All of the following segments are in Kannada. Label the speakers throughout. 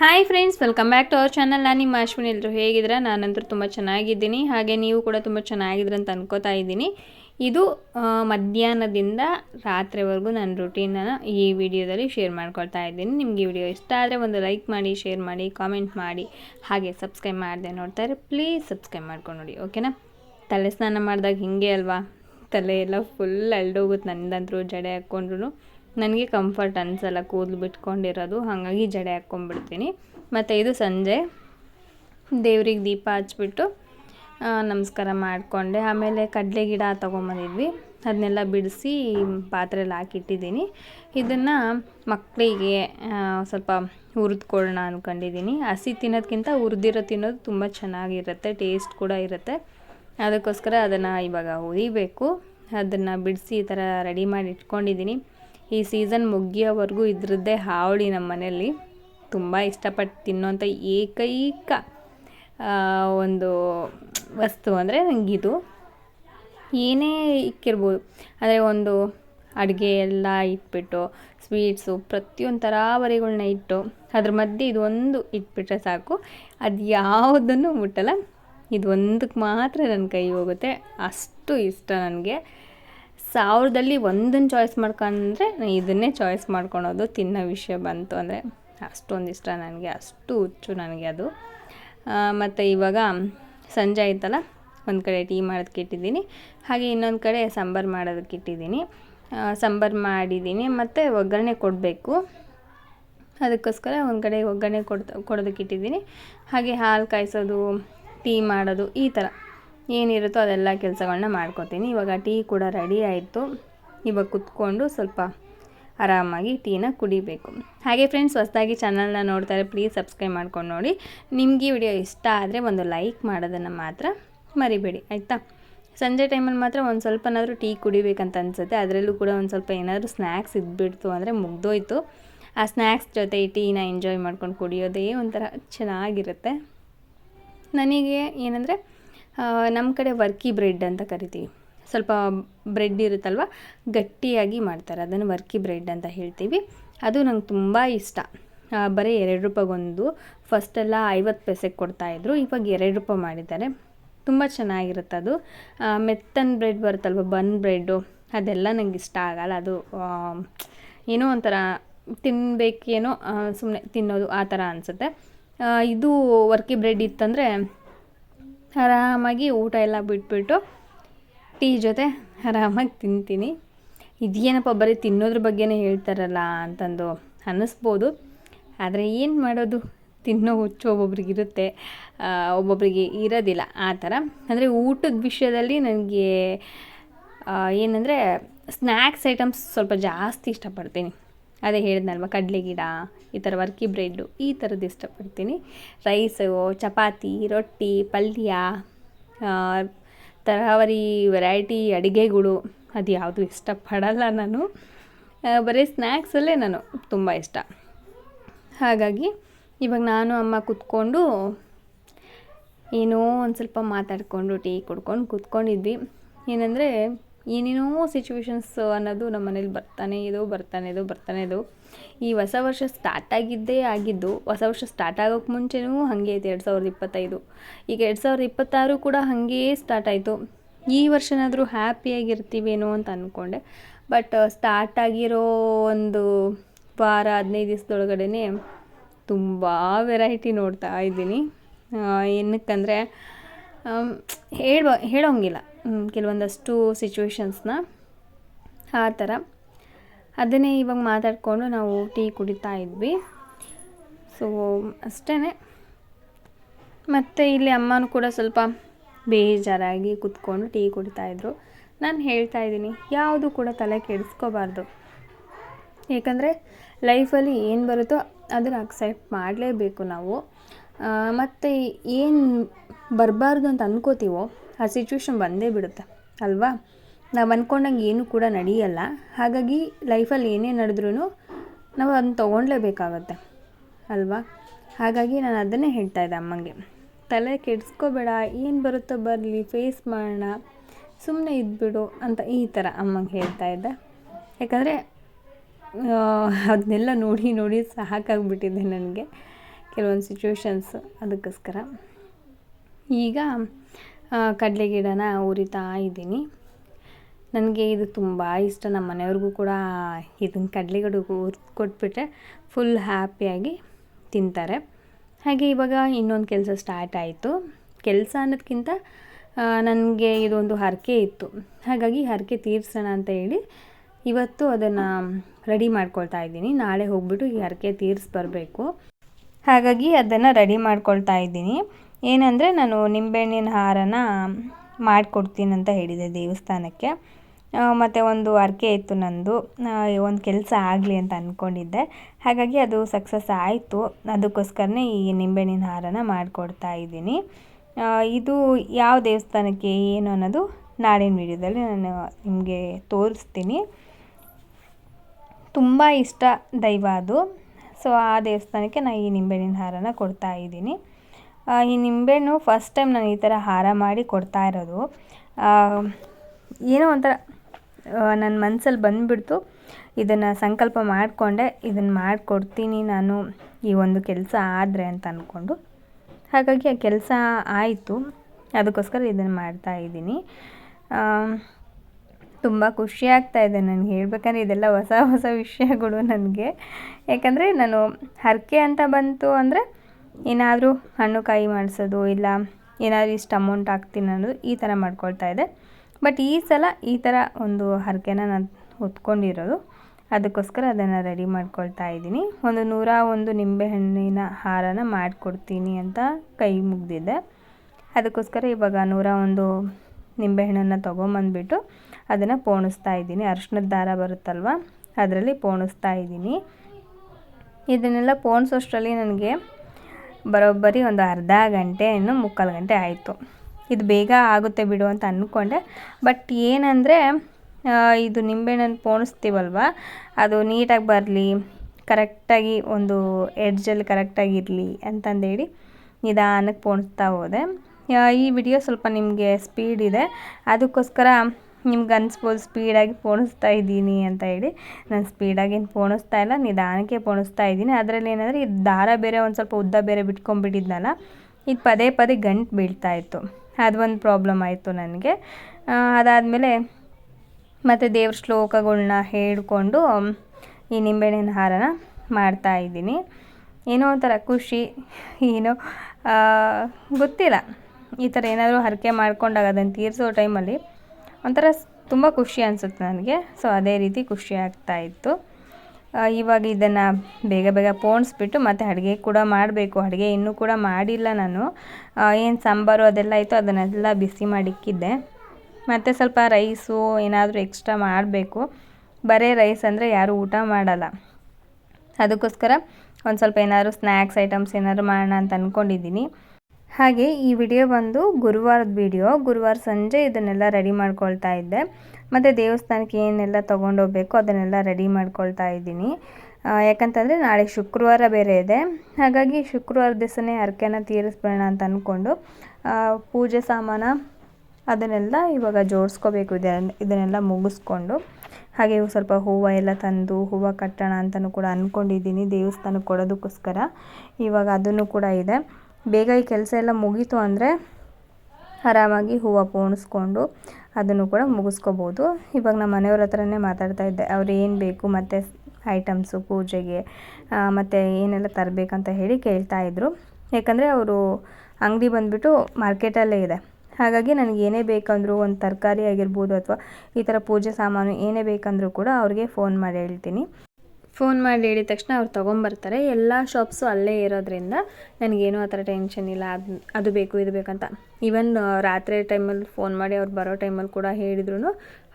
Speaker 1: Hi friends welcome back to our channel ನಾನು ನಿಮ್ಮ ಅಶ್ವಿನಿ. ಎಲ್ಲರೂ ಹೇಗಿದ್ದೀರಾ? ನಾನಂತೂ ತುಂಬ ಚೆನ್ನಾಗಿದ್ದೀನಿ. ಹಾಗೆ ನೀವು ಕೂಡ ತುಂಬ ಅಂತ ಅನ್ಕೋತಾ ಇದ್ದೀನಿ. ಇದು ಮಧ್ಯಾಹ್ನದಿಂದ ರಾತ್ರಿವರೆಗೂ ನನ್ನ ರುಟೀನನ್ನು ಈ ವಿಡಿಯೋದಲ್ಲಿ ಶೇರ್ ಮಾಡ್ಕೊಳ್ತಾ ಇದ್ದೀನಿ. ನಿಮಗೆ ವಿಡಿಯೋ ಇಷ್ಟ ಆದರೆ ಒಂದು ಲೈಕ್ ಮಾಡಿ ಶೇರ್ ಮಾಡಿ ಕಾಮೆಂಟ್ ಮಾಡಿ. ಹಾಗೆ ಸಬ್ಸ್ಕ್ರೈಬ್ ಮಾಡಿದೆ ನೋಡ್ತಾರೆ ಪ್ಲೀಸ್ ಸಬ್ಸ್ಕ್ರೈಬ್ ಮಾಡ್ಕೊಂಡು ನೋಡಿ ಓಕೆನಾ ತಲೆ ಸ್ನಾನ ಮಾಡಿದಾಗ ಹಿಂಗೆ ಅಲ್ವಾ? ತಲೆ ಎಲ್ಲ ಫುಲ್ ಎಲ್ಡೋಗುತ್ತೆ ನಂದಂತರೂ ಜಡೆ ಹಾಕ್ಕೊಂಡ್ರು ನನಗೆ ಕಂಫರ್ಟ್ ಅನಿಸಲ್ಲ ಕೂದಲು ಬಿಟ್ಕೊಂಡಿರೋದು, ಹಾಗಾಗಿ ಜಡೆ ಹಾಕ್ಕೊಂಡ್ಬಿಡ್ತೀನಿ. ಮತ್ತು ಇದು ಸಂಜೆ. ದೇವ್ರಿಗೆ ದೀಪ ಹಚ್ಬಿಟ್ಟು ನಮಸ್ಕಾರ ಮಾಡಿಕೊಂಡೆ. ಆಮೇಲೆ ಕಡಲೆ ಗಿಡ ತೊಗೊಂಬಂದಿದ್ವಿ. ಅದನ್ನೆಲ್ಲ ಬಿಡಿಸಿ ಪಾತ್ರೆಯಲ್ಲಿ ಹಾಕಿಟ್ಟಿದ್ದೀನಿ. ಇದನ್ನು ಮಕ್ಕಳಿಗೆ ಸ್ವಲ್ಪ ಹುರಿದ್ಕೊಳ್ಳೋಣ ಅಂದ್ಕೊಂಡಿದ್ದೀನಿ ಹಸಿ ತಿನ್ನೋದಕ್ಕಿಂತ ಹುರಿದಿರೋ ತಿನ್ನೋದು ತುಂಬ ಚೆನ್ನಾಗಿರುತ್ತೆ ಟೇಸ್ಟ್ ಕೂಡ ಇರುತ್ತೆ. ಅದಕ್ಕೋಸ್ಕರ ಅದನ್ನು ಇವಾಗ ಹುರಿಬೇಕು. ಅದನ್ನು ಬಿಡಿಸಿ ಈ ಥರ ರೆಡಿ ಮಾಡಿ ಇಟ್ಕೊಂಡಿದ್ದೀನಿ. ಈ ಸೀಸನ್ ಮುಗಿಯೋವರೆಗೂ ಇದ್ರದ್ದೇ ಹಾವಳಿ ನಮ್ಮ ಮನೆಯಲ್ಲಿ ತುಂಬ ಇಷ್ಟಪಟ್ಟು ತಿನ್ನುವಂಥ ಏಕೈಕ ಒಂದು ವಸ್ತು ಅಂದರೆ ಇದು. ಏನೇ ಇಕ್ಕಿರ್ಬೋದು. ಅಂದರೆ ಒಂದು ಅಡುಗೆ ಎಲ್ಲ ಇಟ್ಬಿಟ್ಟು, ಸ್ವೀಟ್ಸು ಪ್ರತಿಯೊಂದು ತರಾವರಿಗಳನ್ನ ಇಟ್ಟು, ಅದ್ರ ಮಧ್ಯೆ ಇದೊಂದು ಇಟ್ಬಿಟ್ರೆ ಸಾಕು. ಅದು ಯಾವುದನ್ನು ಮುಟ್ಟಲ್ಲ. ಇದೊಂದಕ್ಕೆ ಮಾತ್ರ ನನ್ನ ಕೈ ಹೋಗುತ್ತೆ. ಅಷ್ಟು ಇಷ್ಟ ನನಗೆ. ಸಾವಿರದಲ್ಲಿ ಒಂದನ್ನು ಚಾಯ್ಸ್ ಮಾಡ್ಕೊಂಡ್ರೆ ನಾನು ಇದನ್ನೇ ಚಾಯ್ಸ್ ಮಾಡ್ಕೊಳೋದು ತಿನ್ನೋ ವಿಷಯ ಬಂತು ಅಂದರೆ ಅಷ್ಟೊಂದು ಇಷ್ಟ ನನಗೆ, ಅಷ್ಟು ಹುಚ್ಚು ನನಗೆ ಅದು. ಮತ್ತು ಇವಾಗ ಸಂಜೆ ಆಯ್ತಲ್ಲ, ಒಂದು ಕಡೆ ಟೀ ಮಾಡೋದಕ್ಕೆ ಇಟ್ಟಿದ್ದೀನಿ. ಹಾಗೆ ಇನ್ನೊಂದು ಕಡೆ ಸಾಂಬಾರು ಮಾಡೋದಕ್ಕೆ ಇಟ್ಟಿದ್ದೀನಿ. ಸಾಂಬಾರು ಮಾಡಿದ್ದೀನಿ, ಮತ್ತು ಒಗ್ಗರಣೆ ಕೊಡಬೇಕು. ಅದಕ್ಕೋಸ್ಕರ ಒಂದು ಕಡೆ ಒಗ್ಗರಣೆ ಕೊಡ್ತಾ, ಕೊಡೋದಕ್ಕೆ ಇಟ್ಟಿದ್ದೀನಿ. ಹಾಗೆ ಹಾಲು ಕಾಯಿಸೋದು, ಟೀ ಮಾಡೋದು, ಈ ಥರ ಏನಿರುತ್ತೋ ಅದೆಲ್ಲ ಕೆಲಸಗಳನ್ನ ಮಾಡ್ಕೊತೀನಿ. ಇವಾಗ ಟೀ ಕೂಡ ರೆಡಿ ಆಯಿತು. ಇವಾಗ ಕುತ್ಕೊಂಡು ಸ್ವಲ್ಪ ಆರಾಮಾಗಿ ಟೀನ ಕುಡಿಬೇಕು. ಹಾಗೆ ಫ್ರೆಂಡ್ಸ್ ಹೊಸದಾಗಿ ಚಾನಲ್ನ ನೋಡ್ತಾರೆ ಪ್ಲೀಸ್ ಸಬ್ಸ್ಕ್ರೈಬ್ ಮಾಡ್ಕೊಂಡು ನೋಡಿ. ನಿಮಗೆ ವಿಡಿಯೋ ಇಷ್ಟ ಆದರೆ ಒಂದು ಲೈಕ್ ಮಾಡೋದನ್ನು ಮಾತ್ರ ಮರಿಬೇಡಿ, ಆಯಿತಾ? ಸಂಜೆ ಟೈಮಲ್ಲಿ ಮಾತ್ರ ಒಂದು ಸ್ವಲ್ಪನಾದರೂ ಟೀ ಕುಡಿಬೇಕಂತ ಅನಿಸುತ್ತೆ. ಅದರಲ್ಲೂ ಕೂಡ ಒಂದು ಸ್ವಲ್ಪ ಏನಾದರೂ ಸ್ನ್ಯಾಕ್ಸ್ ಇದ್ಬಿಡ್ತು ಅಂದರೆ ಮುಗ್ದೋಯ್ತು. ಆ ಸ್ನ್ಯಾಕ್ಸ್ ಜೊತೆ ಈ ಟೀನ ಎಂಜಾಯ್ ಮಾಡ್ಕೊಂಡು ಕುಡಿಯೋದೇ ಒಂಥರ ಚೆನ್ನಾಗಿರುತ್ತೆ. ನನಗೆ ಏನಂದರೆ ನಮ್ಮ ಕಡೆ ವರ್ಕಿ ಬ್ರೆಡ್ ಅಂತ ಕರಿತೀವಿ. ಸ್ವಲ್ಪ ಬ್ರೆಡ್ ಇರುತ್ತಲ್ವ? ಗಟ್ಟಿಯಾಗಿ ಮಾಡ್ತಾರೆ. ಅದನ್ನು ವರ್ಕಿ ಬ್ರೆಡ್ ಅಂತ ಹೇಳ್ತೀವಿ. ಅದು ನಂಗೆ ತುಂಬ ಇಷ್ಟ. ಬರೀ ಎರಡು ರೂಪಾಯಿಗೊಂದು ಫಸ್ಟೆಲ್ಲ ಐವತ್ತು ಪೈಸೆಗೆ ಕೊಡ್ತಾಯಿದ್ರು ಇವಾಗ ಎರಡು ರೂಪಾಯಿ ಮಾಡಿದ್ದಾರೆ. ತುಂಬ ಚೆನ್ನಾಗಿರುತ್ತೆ ಅದು ಮೆತ್ತನ್ ಬ್ರೆಡ್ ಬರುತ್ತಲ್ವ? Bun bread. ಅದೆಲ್ಲ ನಂಗೆ ಇಷ್ಟ ಆಗಲ್ಲ. ಅದು ಏನೋ ಒಂಥರ ತಿನ್ನಬೇಕೇನೋ ಸುಮ್ಮನೆ ತಿನ್ನೋದು ಆ ಥರ ಅನಿಸುತ್ತೆ. ಇದು ವರ್ಕಿ ಬ್ರೆಡ್ ಇತ್ತಂದರೆ ಆರಾಮಾಗಿ ಊಟ ಎಲ್ಲ ಬಿಟ್ಬಿಟ್ಟು ಟೀ ಜೊತೆ ಆರಾಮಾಗಿ ತಿಂತೀನಿ. ಇದೇನಪ್ಪ ಬರೀ ತಿನ್ನೋದ್ರ ಬಗ್ಗೆನೇ ಹೇಳ್ತಾರಲ್ಲ ಅಂತಂದು ಅನ್ನಿಸ್ಬೋದು. ಆದರೆ ಏನು ಮಾಡೋದು? ತಿನ್ನೋ ಹುಚ್ಚು ಒಬ್ಬೊಬ್ರಿಗೆ ಇರುತ್ತೆ. ಒಬ್ಬೊಬ್ಬರಿಗೆ ಇರೋದಿಲ್ಲ ಆ ಥರ. ಅಂದರೆ ಊಟದ ವಿಷಯದಲ್ಲಿ ನನಗೆ ಏನಂದರೆ ಸ್ನ್ಯಾಕ್ಸ್ ಐಟಮ್ಸ್ ಸ್ವಲ್ಪ ಜಾಸ್ತಿ ಇಷ್ಟಪಡ್ತೀನಿ. ಅದೇ ಹೇಳಿದ್ನಲ್ವ ಕಡಲೆ ಗಿಡ ಈ ಥರ ವರ್ಕಿ ಬ್ರೆಡ್ಡು ಈ ಥರದ್ದು ಇಷ್ಟಪಡ್ತೀನಿ. ರೈಸು ಚಪಾತಿ ರೊಟ್ಟಿ ಪಲ್ಯ ಆ, ತರಾವರಿ ವೆರೈಟಿ ಅಡುಗೆಗಳು ಅದು ಯಾವುದು ಇಷ್ಟಪಡಲ್ಲ ನಾನು. ಬರೀ ಸ್ನ್ಯಾಕ್ಸಲ್ಲೇ ನಾನು ತುಂಬ ಇಷ್ಟ. ಹಾಗಾಗಿ ಇವಾಗ ನಾನು ಅಮ್ಮ ಕೂತ್ಕೊಂಡು ಏನೋ ಒಂದು ಸ್ವಲ್ಪ ಮಾತಾಡಿಕೊಂಡು ಟೀ ಕುಡ್ಕೊಂಡು ಕೂತ್ಕೊಂಡಿದ್ವಿ. ಏನಂದರೆ ಏನೇನೋ ಸಿಚುವೇಶನ್ಸ್ ಅನ್ನೋದು ನಮ್ಮ ಮನೇಲಿ ಬರ್ತಾನೆ ಇದು ಬರ್ತಾನೆ ಇದು ಬರ್ತಾನೆ ಇದು. ಈ ಹೊಸ ವರ್ಷ ಸ್ಟಾರ್ಟ್ ಆಗಿದ್ದೇ ಆಗಿದ್ದು, ಹೊಸ ವರ್ಷ ಸ್ಟಾರ್ಟ್ ಆಗೋಕ್ಕೆ ಮುಂಚೆನೂ ಹಾಗೆ ಐತೆ ಎರಡು ಸಾವಿರದ ಇಪ್ಪತ್ತೈದು. ಈಗ ಎರಡು ಸಾವಿರದ ಇಪ್ಪತ್ತಾರು ಕೂಡ ಹಾಗೇ ಸ್ಟಾರ್ಟ್ ಆಯಿತು. ಈ ವರ್ಷನಾದರೂ ಹ್ಯಾಪಿಯಾಗಿರ್ತೀವೇನೋ ಅಂತ ಅಂದ್ಕೊಂಡೆ ಬಟ್ ಸ್ಟಾರ್ಟ್ ಆಗಿರೋ ಒಂದು ವಾರ, ಹದಿನೈದು ದಿವಸದೊಳಗಡೆ ತುಂಬ ವೆರೈಟಿ ನೋಡ್ತಾ ಇದ್ದೀನಿ. ಏನಕ್ಕಂದರೆ ಹೇಳುವ, ಹೇಳೋಂಗಿಲ್ಲ. ಕೆಲವೊಂದಷ್ಟು ಸಿಚುವೇಶನ್ಸ್ನ ಆ ಥರ. ಅದನ್ನೇ ಇವಾಗ ಮಾತಾಡಿಕೊಂಡು ನಾವು ಟೀ ಕುಡಿತಾ ಇದ್ವಿ. ಸೊ ಅಷ್ಟೇ ಮತ್ತು ಇಲ್ಲಿ ಅಮ್ಮನೂ ಕೂಡ ಸ್ವಲ್ಪ ಬೇಜಾರಾಗಿ ಕುತ್ಕೊಂಡು ಟೀ ಕುಡಿತಾಯಿದ್ರು ನಾನು ಹೇಳ್ತಾ ಇದ್ದೀನಿ, ಯಾವುದು ಕೂಡ ತಲೆ ಕೆಡಿಸ್ಕೋಬಾರ್ದು. ಏಕೆಂದರೆ ಲೈಫಲ್ಲಿ ಏನು ಬರುತ್ತೋ ಅದನ್ನು ಅಕ್ಸೆಪ್ಟ್ ಮಾಡಲೇಬೇಕು ನಾವು. ಮತ್ತು ಏನು ಬರಬಾರ್ದು ಅಂತ ಅನ್ಕೋತೀವೋ ಆ ಸಿಚುವೇಶನ್ ಬಂದೇ ಬಿಡುತ್ತೆ, ಅಲ್ವಾ? ನಾವು ಅಂದ್ಕೊಂಡಂಗೆ ಏನೂ ಕೂಡ ನಡೆಯಲ್ಲ. ಹಾಗಾಗಿ ಲೈಫಲ್ಲಿ ಏನೇ ನಡೆದ್ರೂ ನಾವು ಅದನ್ನ ತೊಗೊಳ್ಲೇಬೇಕಾಗತ್ತೆ ಅಲ್ವಾ? ಹಾಗಾಗಿ ನಾನು ಅದನ್ನೇ ಹೇಳ್ತಾ ಇದ್ದೆ ಅಮ್ಮಂಗೆ. ತಲೆ ಕೆಡಿಸ್ಕೋಬೇಡ, ಏನು ಬರುತ್ತೋ ಬರಲಿ ಫೇಸ್ ಮಾಡೋಣ ಸುಮ್ಮನೆ ಇದ್ಬಿಡು ಅಂತ ಈ ಥರ ಅಮ್ಮಂಗೆ ಹೇಳ್ತಾ ಇದ್ದೆ. ಯಾಕಂದರೆ ಅದನ್ನೆಲ್ಲ ನೋಡಿ ನೋಡಿ ಸಾಕಾಗ್ಬಿಟ್ಟಿದೆ ನನಗೆ ಕೆಲವೊಂದು ಸಿಚುವೇಶನ್ಸ್ ಅದಕ್ಕೋಸ್ಕರ. ಈಗ ಕಡಲೆ ಗಿಡನ ಉರಿತಾ ಇದ್ದೀನಿ. ನನಗೆ ಇದು ತುಂಬ ಇಷ್ಟ. ನಮ್ಮ ಮನೆಯವ್ರಿಗೂ ಕೂಡ ಇದನ್ನು ಕಡಲೆ ಗಿಡ ಕೊಟ್ಬಿಟ್ರೆ ಫುಲ್ ಹ್ಯಾಪಿಯಾಗಿ ತಿಂತಾರೆ. ಹಾಗೆ ಇವಾಗ ಇನ್ನೊಂದು ಕೆಲಸ ಸ್ಟಾರ್ಟ್ ಆಯಿತು. ಕೆಲಸ ಅನ್ನೋದಕ್ಕಿಂತ ನನಗೆ ಇದೊಂದು ಹರಕೆ ಇತ್ತು. ಹಾಗಾಗಿ ಹರಕೆ ತೀರಿಸೋಣ ಅಂತ ಹೇಳಿ ಇವತ್ತು ಅದನ್ನು ರೆಡಿ ಮಾಡ್ಕೊಳ್ತಾ ಇದ್ದೀನಿ. ನಾಳೆ ಹೋಗ್ಬಿಟ್ಟು ಈ ಹರಕೆ ತೀರ್ಸಿ ಬರಬೇಕು. ಹಾಗಾಗಿ ಅದನ್ನು ರೆಡಿ ಮಾಡ್ಕೊಳ್ತಾ ಇದ್ದೀನಿ. ಏನಂದರೆ ನಾನು ನಿಂಬೆಹಣ್ಣಿನ ಹಾರನ ಅಂತ ಹೇಳಿದೆ ದೇವಸ್ಥಾನಕ್ಕೆ. ಮತ್ತು ಒಂದು ಹರಕೆ ಇತ್ತು ನಂದು. ಒಂದು ಕೆಲಸ ಆಗಲಿ ಅಂತ ಅಂದ್ಕೊಂಡಿದ್ದೆ ಹಾಗಾಗಿ ಅದು ಸಕ್ಸಸ್ ಆಯಿತು. ಅದಕ್ಕೋಸ್ಕರನೇ ಈ ನಿಂಬೆಹಣ್ಣಿನ ಹಾರನ ಮಾಡಿಕೊಡ್ತಾ ಇದ್ದೀನಿ. ಇದು ಯಾವ ದೇವಸ್ಥಾನಕ್ಕೆ ಏನು ಅನ್ನೋದು ನಾಳಿನ ವಿಡಿಯೋದಲ್ಲಿ ನಾನು ನಿಮಗೆ ತೋರಿಸ್ತೀನಿ. ತುಂಬ ಇಷ್ಟ ದೈವ ಅದು. ಸೊ ಆ ದೇವಸ್ಥಾನಕ್ಕೆ ನಾನು ಈ ನಿಂಬೆಹಣ್ಣಿನ ಹಾರನ ಕೊಡ್ತಾ ಇದ್ದೀನಿ. ಈ ನಿಂಬೆಹಣ್ಣು ಫಸ್ಟ್ ಟೈಮ್ ನಾನು ಈ ಥರ ಹಾರ ಮಾಡಿ ಕೊಡ್ತಾ ಇರೋದು. ಏನೋ ಒಂಥರ ನನ್ನ ಮನಸ್ಸಲ್ಲಿ ಬಂದುಬಿಡ್ತು. ಇದನ್ನು ಸಂಕಲ್ಪ ಮಾಡಿಕೊಂಡೆ ಇದನ್ನು ಮಾಡಿಕೊಡ್ತೀನಿ ನಾನು ಈ ಒಂದು ಕೆಲಸ ಆದರೆ ಅಂತ ಅಂದ್ಕೊಂಡು ಹಾಗಾಗಿ ಆ ಕೆಲಸ ಆಯಿತು. ಅದಕ್ಕೋಸ್ಕರ ಇದನ್ನು ಮಾಡ್ತಾ ಇದ್ದೀನಿ. ತುಂಬ ಖುಷಿ ಆಗ್ತಾ ಇದೆ ನನಗೆ ಹೇಳ್ಬೇಕಂದ್ರೆ ಇದೆಲ್ಲ ಹೊಸ ಹೊಸ ವಿಷಯಗಳು ನನಗೆ. ಯಾಕಂದರೆ ನಾನು ಹರಕೆ ಅಂತ ಬಂತು ಅಂದರೆ ಏನಾದರೂ ಹಣ್ಣು ಕಾಯಿ ಮಾಡಿಸೋದು ಇಲ್ಲ ಏನಾದರೂ ಇಷ್ಟು ಅಮೌಂಟ್ ಹಾಕ್ತೀನಿ ಅನ್ನೋದು ಈ ಥರ ಮಾಡ್ಕೊಳ್ತಾ ಇದೆ. ಬಟ್ ಈ ಸಲ ಈ ಥರ ಒಂದು ಹರಕೆನ ನಾನು ಹೊತ್ಕೊಂಡಿರೋದು. ಅದಕ್ಕೋಸ್ಕರ ಅದನ್ನು ರೆಡಿ ಮಾಡ್ಕೊಳ್ತಾ ಇದ್ದೀನಿ. ಒಂದು ನೂರ ಒಂದು ನಿಂಬೆಹಣ್ಣಿನ ಹಾರನ ಮಾಡಿಕೊಡ್ತೀನಿ ಅಂತ ಕೈ ಮುಗ್ದಿದ್ದೆ ಅದಕ್ಕೋಸ್ಕರ ಇವಾಗ ನೂರ ಒಂದು ನಿಂಬೆಹಣ್ಣನ್ನು ತೊಗೊಂಬಂದ್ಬಿಟ್ಟು ಅದನ್ನು ಪೋಣಿಸ್ತಾ ಇದ್ದೀನಿ. ಅರ್ಶಿನದ ದಾರ ಬರುತ್ತಲ್ವ? ಅದರಲ್ಲಿ ಪೋಣಿಸ್ತಾ ಇದ್ದೀನಿ. ಇದನ್ನೆಲ್ಲ ಪೋಣಿಸೋಷ್ಟರಲ್ಲಿ ನನಗೆ ಬರೋಬ್ಬರಿ ಒಂದು ಅರ್ಧ ಗಂಟೆ ಇನ್ನು ಮುಕ್ಕಾಲು ಗಂಟೆ ಆಯಿತು. ಇದು ಬೇಗ ಆಗುತ್ತೆ ಬಿಡು ಅಂತ ಅಂದ್ಕೊಂಡೆ. ಬಟ್ ಏನಂದರೆ ಇದು ನಿಂಬೆಹಣ್ಣನ್ನು ಪೋಣಿಸ್ತೀವಲ್ವ? ಅದು ನೀಟಾಗಿ ಬರಲಿ, ಕರೆಕ್ಟಾಗಿ ಒಂದು ಎಡ್ಜಲ್ಲಿ ಕರೆಕ್ಟಾಗಿರಲಿ ಅಂತಂದೇಳಿ ನಿಧಾನಕ್ಕೆ ಪೋಣಿಸ್ತಾ ಹೋದೆ. ಈ ವಿಡಿಯೋ ಸ್ವಲ್ಪ ನಿಮಗೆ ಸ್ಪೀಡ್ ಇದೆ. ಅದಕ್ಕೋಸ್ಕರ ನಿಮ್ಗೆ ಅನ್ಸ್ಬೋದು ಸ್ಪೀಡಾಗಿ ಪೋಣಿಸ್ತಾ ಇದ್ದೀನಿ ಅಂತ ಹೇಳಿ. ನಾನು ಸ್ಪೀಡಾಗೇನು ಪೋಣಿಸ್ತಾ ಇಲ್ಲ, ನಿಧಾನಕ್ಕೆ ಪೋಣಿಸ್ತಾ ಇದ್ದೀನಿ. ಅದರಲ್ಲಿ ಏನಂದರೆ ಇದು ದಾರ ಬೇರೆ ಒಂದು ಸ್ವಲ್ಪ ಉದ್ದ ಬೇರೆ ಬಿಟ್ಕೊಂಡ್ಬಿಟ್ಟಿದ್ನಲ್ಲ, ಇದು ಪದೇ ಪದೇ ಗಂಟು ಬೀಳ್ತಾ ಇತ್ತು. ಅದೊಂದು ಪ್ರಾಬ್ಲಮ್ ಆಯಿತು ನನಗೆ. ಅದಾದಮೇಲೆ ಮತ್ತು ದೇವ್ರ ಶ್ಲೋಕಗಳನ್ನ ಹೇಳಿಕೊಂಡು, ಈ ನಿಂಬೆಹಣ್ಣಿನ ಹಾರನ ಮಾಡ್ತಾ ಇದ್ದೀನಿ. ಏನೋ ಒಂಥರ ಖುಷಿ, ಏನೋ ಗೊತ್ತಿಲ್ಲ. ಈ ಥರ ಏನಾದರೂ ಹರಕೆ ಮಾಡ್ಕೊಂಡಾಗ ಅದನ್ನು ತೀರಿಸೋ ಟೈಮಲ್ಲಿ ಒಂಥರ ತುಂಬ ಖುಷಿ ಅನಿಸುತ್ತೆ ನನಗೆ. ಸೊ, ಅದೇ ರೀತಿ ಖುಷಿ ಆಗ್ತಾಯಿತ್ತು ಇವಾಗ ಇದನ್ನು ಬೇಗ ಬೇಗ ಪೋಣಿಸ್ಬಿಟ್ಟು ಮತ್ತು ಅಡುಗೆ ಕೂಡ ಮಾಡಬೇಕು. ಅಡುಗೆ ಇನ್ನೂ ಕೂಡ ಮಾಡಿಲ್ಲ ನಾನು. ಏನು ಸಾಂಬಾರು ಅದೆಲ್ಲ ಇತ್ತು ಅದನ್ನೆಲ್ಲ ಬಿಸಿ ಮಾಡಿಕ್ಕಿದ್ದೆ. ಮತ್ತು ಸ್ವಲ್ಪ ರೈಸು ಏನಾದರೂ ಎಕ್ಸ್ಟ್ರಾ ಮಾಡಬೇಕು. ಬರೇ ರೈಸ್ ಅಂದರೆ ಯಾರೂ ಊಟ ಮಾಡಲ್ಲ. ಅದಕ್ಕೋಸ್ಕರ ಒಂದು ಸ್ವಲ್ಪ ಏನಾದರೂ ಸ್ನ್ಯಾಕ್ಸ್ ಐಟಮ್ಸ್ ಏನಾದರೂ ಮಾಡೋಣ ಅಂತ ಅಂದ್ಕೊಂಡಿದ್ದೀನಿ ಹಾಗೆ ಈ ವಿಡಿಯೋ ಬಂದು ಗುರುವಾರದ ವಿಡಿಯೋ, ಗುರುವಾರ ಸಂಜೆ ಇದನ್ನೆಲ್ಲ ರೆಡಿ ಮಾಡ್ಕೊಳ್ತಾ ಇದ್ದೆ. ಮತ್ತು ದೇವಸ್ಥಾನಕ್ಕೆ ಏನೆಲ್ಲ ತೊಗೊಂಡೋಗ್ಬೇಕು ಅದನ್ನೆಲ್ಲ ರೆಡಿ ಮಾಡ್ಕೊಳ್ತಾ ಇದ್ದೀನಿ. ಯಾಕಂತಂದರೆ ನಾಳೆ ಶುಕ್ರವಾರ ಬೇರೆ ಇದೆ. ಹಾಗಾಗಿ ಶುಕ್ರವಾರ ದಿವಸನೇ ಹರಕೆನ ತೀರಿಸ್ಬೇಡ ಅಂತ ಅಂದ್ಕೊಂಡು ಪೂಜೆ ಸಾಮಾನ ಅದನ್ನೆಲ್ಲ ಇವಾಗ ಜೋಡಿಸ್ಕೋಬೇಕು ಇದೆ, ಇದನ್ನೆಲ್ಲ ಮುಗಿಸ್ಕೊಂಡು. ಹಾಗೆ ಸ್ವಲ್ಪ ಹೂವು ಎಲ್ಲ ತಂದು, ಹೂವು ಕಟ್ಟೋಣ ಅಂತಲೂ ಕೂಡ ಅಂದ್ಕೊಂಡಿದ್ದೀನಿ ದೇವಸ್ಥಾನಕ್ಕೆ ಕೊಡೋದಕ್ಕೋಸ್ಕರ. ಇವಾಗ ಅದನ್ನು ಕೂಡ ಇದೆ. ಬೇಗ ಈ ಕೆಲಸ ಎಲ್ಲ ಮುಗೀತು ಅಂದರೆ ಆರಾಮಾಗಿ ಹೂವು ಪೋಣಿಸ್ಕೊಂಡು ಅದನ್ನು ಕೂಡ ಮುಗಿಸ್ಕೋಬೋದು. ಇವಾಗ ನಮ್ಮ ಮನೆಯವ್ರ ಹತ್ರನೇ ಮಾತಾಡ್ತಾ ಇದ್ದೆ. ಅವ್ರು ಏನು ಬೇಕು, ಮತ್ತು ಐಟಮ್ಸು ಪೂಜೆಗೆ ಮತ್ತು ಏನೆಲ್ಲ ತರಬೇಕಂತ ಹೇಳಿ ಕೇಳ್ತಾ ಇದ್ದರು ಯಾಕಂದರೆ ಅವರು ಅಂಗಡಿ ಬಂದುಬಿಟ್ಟು ಮಾರ್ಕೆಟಲ್ಲೇ ಇದೆ. ಹಾಗಾಗಿ ನನಗೆ ಏನೇ ಬೇಕಂದರೂ, ಒಂದು ತರಕಾರಿ ಆಗಿರ್ಬೋದು ಅಥವಾ ಈ ಥರ ಪೂಜೆ ಸಾಮಾನು ಏನೇ ಬೇಕಂದರೂ ಕೂಡ ಅವ್ರಿಗೆ ಫೋನ್ ಮಾಡಿ ಹೇಳ್ತೀನಿ. ಫೋನ್ ಮಾಡಿ ಹೇಳಿದ ತಕ್ಷಣ ಅವ್ರು ತೊಗೊಂಬರ್ತಾರೆ. ಎಲ್ಲ ಶಾಪ್ಸು ಅಲ್ಲೇ ಇರೋದ್ರಿಂದ ನನಗೇನು ಆ ಥರ ಟೆನ್ಷನ್ ಇಲ್ಲ. ಅದು ಅದು ಬೇಕು, ಇದು ಬೇಕಂತ ಈವನ್ ರಾತ್ರಿ ಟೈಮಲ್ಲಿ ಫೋನ್ ಮಾಡಿ ಅವ್ರು ಬರೋ ಟೈಮಲ್ಲಿ ಕೂಡ ಹೇಳಿದ್ರು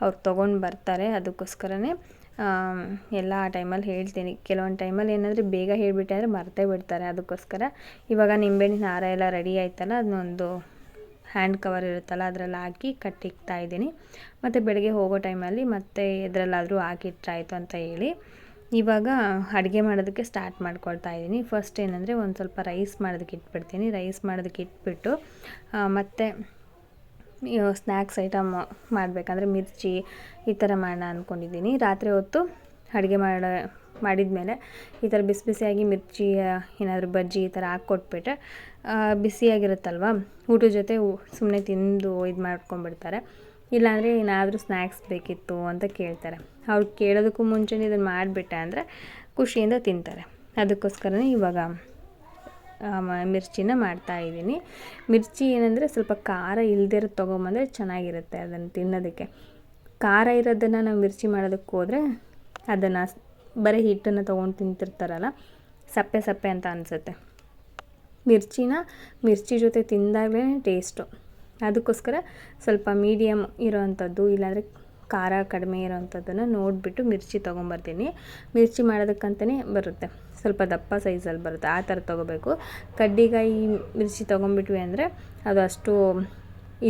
Speaker 1: ಅವ್ರು ತೊಗೊಂಡು ಬರ್ತಾರೆ ಅದಕ್ಕೋಸ್ಕರನೇ. ಎಲ್ಲ ಆ ಟೈಮಲ್ಲಿ ಹೇಳ್ತೀನಿ. ಕೆಲವೊಂದು ಟೈಮಲ್ಲಿ ಏನಾದರೂ ಬೇಗ ಹೇಳಿಬಿಟ್ಟೆ ಅಂದರೆ ಮರ್ತೇ ಬಿಡ್ತಾರೆ ಅದಕ್ಕೋಸ್ಕರ. ಇವಾಗ ನಿಂಬೆಹಣ್ಣಿನ ಹಾರ ಎಲ್ಲ ರೆಡಿ ಆಯ್ತಲ್ಲ ಅದನ್ನೊಂದು ಹ್ಯಾಂಡ್ ಕವರ್ ಇರುತ್ತಲ್ಲ, ಅದರಲ್ಲಿ ಹಾಕಿ ಕಟ್ಟಿಕ್ತಾ ಇದ್ದೀನಿ. ಮತ್ತು ಬೆಳಗ್ಗೆ ಹೋಗೋ ಟೈಮಲ್ಲಿ ಮತ್ತೆ ಇದರಲ್ಲಾದರೂ ಹಾಕಿಟ್ರಾಯಿತು ಅಂತ ಹೇಳಿ. ಇವಾಗ ಅಡುಗೆ ಮಾಡೋದಕ್ಕೆ ಸ್ಟಾರ್ಟ್ ಮಾಡ್ಕೊಳ್ತಾ ಇದ್ದೀನಿ. ಫಸ್ಟ್ ಏನಂದರೆ ಒಂದು ಸ್ವಲ್ಪ ರೈಸ್ ಮಾಡೋದಕ್ಕೆ ಇಟ್ಬಿಡ್ತೀನಿ. ರೈಸ್ ಮಾಡೋದಕ್ಕೆ ಇಟ್ಬಿಟ್ಟು ಮತ್ತು ಸ್ನ್ಯಾಕ್ಸ್ ಐಟಮ್ ಮಾಡಬೇಕಂದ್ರೆ ಮಿರ್ಚಿ ಈ ಥರ ಮಾಡೋಣ ಅಂದ್ಕೊಂಡಿದ್ದೀನಿ ರಾತ್ರಿ ಹೊತ್ತು ಅಡುಗೆ ಮಾಡೋ, ಮಾಡಿದ್ಮೇಲೆ ಈ ಥರ ಬಿಸಿ ಬಿಸಿಯಾಗಿ ಮಿರ್ಚಿ ಏನಾದರೂ ಬಜ್ಜಿ ಈ ಥರ ಹಾಕ್ಕೊಟ್ಬಿಟ್ರೆ ಬಿಸಿಯಾಗಿರುತ್ತಲ್ವ? ಊಟದ ಜೊತೆ ಸುಮ್ಮನೆ ತಿಂದು ಇದು ಮಾಡ್ಕೊಂಡ್ಬಿಡ್ತಾರೆ. ಇಲ್ಲಾಂದರೆ ಏನಾದರೂ ಸ್ನ್ಯಾಕ್ಸ್ ಬೇಕಿತ್ತು ಅಂತ ಕೇಳ್ತಾರೆ. ಅವ್ರು ಕೇಳೋದಕ್ಕೂ ಮುಂಚೆನೇ ಇದನ್ನು ಮಾಡಿಬಿಟ್ಟೆ ಅಂದರೆ ಖುಷಿಯಿಂದ ತಿಂತಾರೆ. ಅದಕ್ಕೋಸ್ಕರನೇ ಇವಾಗ ಮಿರ್ಚಿನ ಮಾಡ್ತಾಯಿದ್ದೀನಿ ಮಿರ್ಚಿ ಏನಂದರೆ ಸ್ವಲ್ಪ ಖಾರ ಇಲ್ದಿರೋ ತೊಗೊಂಬಂದರೆ ಚೆನ್ನಾಗಿರುತ್ತೆ ಅದನ್ನು ತಿನ್ನೋದಕ್ಕೆ. ಖಾರ ಇರೋದನ್ನು ನಾವು ಮಿರ್ಚಿ ಮಾಡೋದಕ್ಕೆ ಹೋದರೆ ಅದನ್ನು ಬರೀ ಹಿಟ್ಟನ್ನು ತೊಗೊಂಡು ತಿಂತಿರ್ತಾರಲ್ಲ, ಸಪ್ಪೆ ಸಪ್ಪೆ ಅಂತ ಅನಿಸುತ್ತೆ. ಮಿರ್ಚಿನ, ಮಿರ್ಚಿ ಜೊತೆ ತಿಂದಾಗಲೇ ಟೇಸ್ಟು ಅದಕ್ಕೋಸ್ಕರ ಸ್ವಲ್ಪ ಮೀಡಿಯಮ್ ಇರೋವಂಥದ್ದು, ಇಲ್ಲಾಂದರೆ ಖಾರ ಕಡಿಮೆ ಇರೋವಂಥದ್ದನ್ನು ನೋಡಿಬಿಟ್ಟು ಮಿರ್ಚಿ ತೊಗೊಂಬರ್ತೀನಿ. ಮಿರ್ಚಿ ಮಾಡೋದಕ್ಕಂತಲೇ ಬರುತ್ತೆ. ಸ್ವಲ್ಪ ದಪ್ಪ ಸೈಜಲ್ಲಿ ಬರುತ್ತೆ. ಆ ಥರ ತೊಗೋಬೇಕು. ಕಡ್ಡಿಗಾಯಿ ಮಿರ್ಚಿ ತೊಗೊಂಬಿಟ್ವಿ ಅಂದರೆ ಅದು ಅಷ್ಟು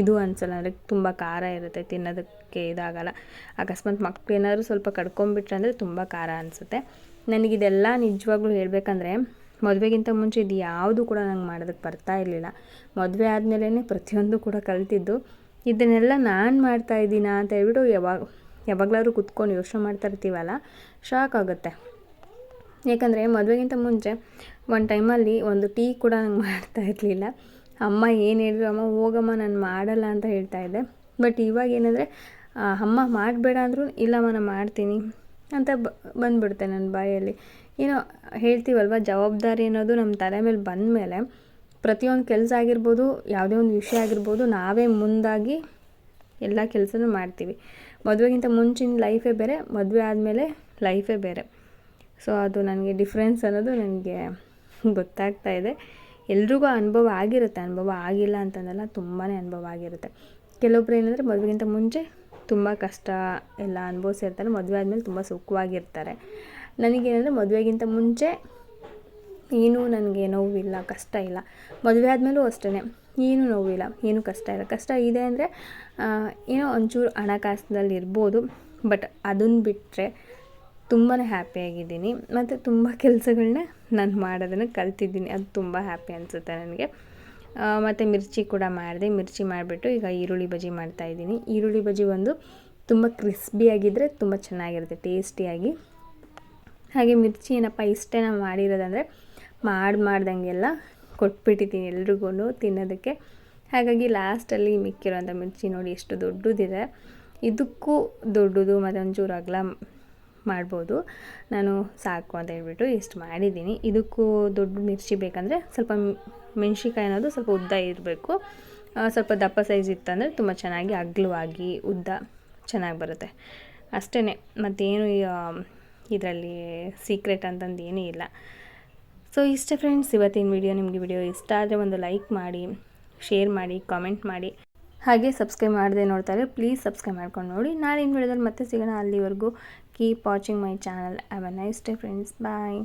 Speaker 1: ಇದು ಅನ್ಸಲ್ಲ. ಅಂದರೆ ತುಂಬ ಖಾರ ಇರುತ್ತೆ. ತಿನ್ನೋದಕ್ಕೆ ಇದಾಗಲ್ಲ. ಅಕಸ್ಮಾತ್ ಮಕ್ಕಳು ಏನಾದರೂ ಸ್ವಲ್ಪ ಕಡ್ಕೊಂಬಿಟ್ರೆ ಅಂದರೆ ತುಂಬ ಖಾರ ಅನಿಸುತ್ತೆ. ನನಗಿದೆಲ್ಲ ನಿಜವಾಗ್ಲೂ ಹೇಳಬೇಕಂದ್ರೆ ಮದುವೆಗಿಂತ ಮುಂಚೆ ಇದು ಯಾವುದು ಕೂಡ ನಂಗೆ ಮಾಡೋದಕ್ಕೆ ಬರ್ತಾ ಇರಲಿಲ್ಲ. ಮದುವೆ ಆದಮೇಲೇ ಪ್ರತಿಯೊಂದು ಕೂಡ ಕಲಿತಿದ್ದು. ಇದನ್ನೆಲ್ಲ ನಾನು ಮಾಡ್ತಾ ಇದ್ದೀನ ಅಂತ ಹೇಳ್ಬಿಟ್ಟು ಯಾವಾಗ, ಯಾವಾಗಲಾದ್ರೂ ಕುತ್ಕೊಂಡು ಯೋಚನೆ ಮಾಡ್ತಾ ಇರ್ತೀವಲ್ಲ ಶಾಕ್ ಆಗುತ್ತೆ. ಯಾಕಂದರೆ ಮದುವೆಗಿಂತ ಮುಂಚೆ ಒಂದು ಟೈಮಲ್ಲಿ ಒಂದು ಟೀ ಕೂಡ ನಂಗೆ ಮಾಡ್ತಾ ಇರಲಿಲ್ಲ. ಅಮ್ಮ ಏನು ಹೇಳಿದ್ರು, ಅಮ್ಮ, ಹೋಗಮ್ಮ, ನಾನು ಮಾಡಲ್ಲ ಅಂತ ಹೇಳ್ತಾ ಇದ್ದೆ. ಬಟ್ ಇವಾಗ ಏನಂದರೆ ಅಮ್ಮ, ಮಾಡಬೇಡ ಅಂದರೂ, ಇಲ್ಲಮ್ಮ, ನಾನು ಮಾಡ್ತೀನಿ ಅಂತ ಬ, ಬಂದುಬಿಡುತ್ತೆ ನನ್ನ ಬಾಯಲ್ಲಿ. ಏನೋ ಹೇಳ್ತೀವಲ್ವ, ಜವಾಬ್ದಾರಿ ಅನ್ನೋದು ನಮ್ಮ ತಲೆ ಮೇಲೆ ಬಂದ ಮೇಲೆ ಪ್ರತಿಯೊಂದು ಕೆಲಸ ಆಗಿರ್ಬೋದು, ಯಾವುದೇ ಒಂದು ವಿಷಯ ಆಗಿರ್ಬೋದು, ನಾವೇ ಮುಂದಾಗಿ ಎಲ್ಲ ಕೆಲಸನೂ ಮಾಡ್ತೀವಿ. ಮದುವೆಗಿಂತ ಮುಂಚಿನ ಲೈಫೇ ಬೇರೆ, ಮದುವೆ ಆದಮೇಲೆ ಲೈಫೇ ಬೇರೆ. ಸೊ ಅದು ನನಗೆ ಡಿಫ್ರೆನ್ಸ್ ಅನ್ನೋದು ನನಗೆ ಗೊತ್ತಾಗ್ತಾ ಇದೆ. ಎಲ್ರಿಗೂ ಅನುಭವ ಆಗಿರುತ್ತೆ, ಅನುಭವ ಆಗಿಲ್ಲ ಅಂತಂದಲ್ಲ ತುಂಬಾ ಅನುಭವ ಆಗಿರುತ್ತೆ. ಕೆಲವೊಬ್ರು ಏನಂದರೆ ಮದುವೆಗಿಂತ ಮುಂಚೆ ತುಂಬ ಕಷ್ಟ ಎಲ್ಲ ಅನುಭವಿಸಿರ್ತಾರೆ, ಮದುವೆ ಆದಮೇಲೆ ತುಂಬ ಸುಖವಾಗಿರ್ತಾರೆ. ನನಗೇನಂದರೆ ಮದುವೆಗಿಂತ ಮುಂಚೆ ಏನೂ ನನಗೆ ನೋವಿಲ್ಲ, ಕಷ್ಟ ಇಲ್ಲ. ಮದುವೆ ಆದಮೇಲೂ ಅಷ್ಟೇ ಏನೂ ನೋವಿಲ್ಲ, ಏನೂ ಕಷ್ಟ ಇಲ್ಲ. ಕಷ್ಟ ಇದೆ ಅಂದರೆ ಏನೋ ಒಂಚೂರು ಹಣಕಾಸಿನಲ್ಲಿ ಇರ್ಬೋದು, ಬಟ್ ಅದನ್ನು ಬಿಟ್ಟರೆ ತುಂಬಾ ಹ್ಯಾಪಿಯಾಗಿದ್ದೀನಿ ಮತ್ತು ತುಂಬ ಕೆಲಸಗಳನ್ನ ನಾನು ಮಾಡೋದನ್ನು ಕಲ್ತಿದ್ದೀನಿ. ಅದು ತುಂಬ ಹ್ಯಾಪಿ ಅನಿಸುತ್ತೆ ನನಗೆ. ಮತ್ತು ಮಿರ್ಚಿ ಕೂಡ ಮಾಡಿದೆ. ಮಿರ್ಚಿ ಮಾಡಿಬಿಟ್ಟು ಈಗ ಈರುಳ್ಳಿ ಬಜ್ಜಿ ಮಾಡ್ತಾಯಿದ್ದೀನಿ ಈರುಳ್ಳಿ ಬಜ್ಜಿ ಒಂದು ತುಂಬ ಕ್ರಿಸ್ಪಿಯಾಗಿದ್ದರೆ ತುಂಬ ಚೆನ್ನಾಗಿರುತ್ತೆ ಟೇಸ್ಟಿಯಾಗಿ ಹಾಗೆ ಮಿರ್ಚಿ ಏನಪ್ಪ ಇಷ್ಟೇ ನಾವು ಮಾಡಿರೋದಂದರೆ ಮಾಡಿ ಮಾಡ್ದಂಗೆಲ್ಲ ಕೊಟ್ಬಿಟ್ಟಿದ್ದೀನಿ ಎಲ್ರಿಗೂ ತಿನ್ನೋದಕ್ಕೆ. ಹಾಗಾಗಿ ಲಾಸ್ಟಲ್ಲಿ ಮಿಕ್ಕಿರೋಂಥ ಮಿರ್ಚಿ ನೋಡಿ ಎಷ್ಟು ದೊಡ್ಡದಿದೆ. ಇದಕ್ಕೂ ದೊಡ್ಡದು ಮತ್ತು ಒಂಚೂರು ಅಗಲ ಮಾಡ್ಬೋದು. ನಾನು ಸಾಕು ಅಂತ ಹೇಳ್ಬಿಟ್ಟು ಇಷ್ಟು ಮಾಡಿದ್ದೀನಿ. ಇದಕ್ಕೂ ದೊಡ್ಡ ಮಿರ್ಚಿ ಬೇಕಂದರೆ ಸ್ವಲ್ಪ ಮೆಣ್ಸಿಕಾಯಿ ಅನ್ನೋದು ಸ್ವಲ್ಪ ಉದ್ದ ಇರಬೇಕು. ಸ್ವಲ್ಪ ದಪ್ಪ ಸೈಜ್ ಇತ್ತಂದರೆ ತುಂಬ ಚೆನ್ನಾಗಿ ಅಗ್ಲವಾಗಿ ಉದ್ದ ಚೆನ್ನಾಗಿ ಬರುತ್ತೆ. ಅಷ್ಟೇ ಮತ್ತೇನು ಇದರಲ್ಲಿ ಸೀಕ್ರೆಟ್ ಅಂತಂದು ಏನೂ ಇಲ್ಲ. ಸೊ ಇಷ್ಟೇ ಫ್ರೆಂಡ್ಸ್ ಇವತ್ತಿನ ವಿಡಿಯೋ ನಿಮಗೆ ವಿಡಿಯೋ ಇಷ್ಟ ಆದರೆ ಒಂದು ಲೈಕ್ ಮಾಡಿ ಶೇರ್ ಮಾಡಿ ಕಾಮೆಂಟ್ ಮಾಡಿ. ಹಾಗೆ ಸಬ್ಸ್ಕ್ರೈಬ್ ಮಾಡದೆ ನೋಡ್ತಾರೆ ಪ್ಲೀಸ್ ಸಬ್ಸ್ಕ್ರೈಬ್ ಮಾಡ್ಕೊಂಡು ನೋಡಿ. ನಾಳಿನ ವಿಡಿಯೋದಲ್ಲಿ ಮತ್ತೆ ಸಿಗೋಣ. ಅಲ್ಲಿವರೆಗೂ keep watching my channel have a nice day friends bye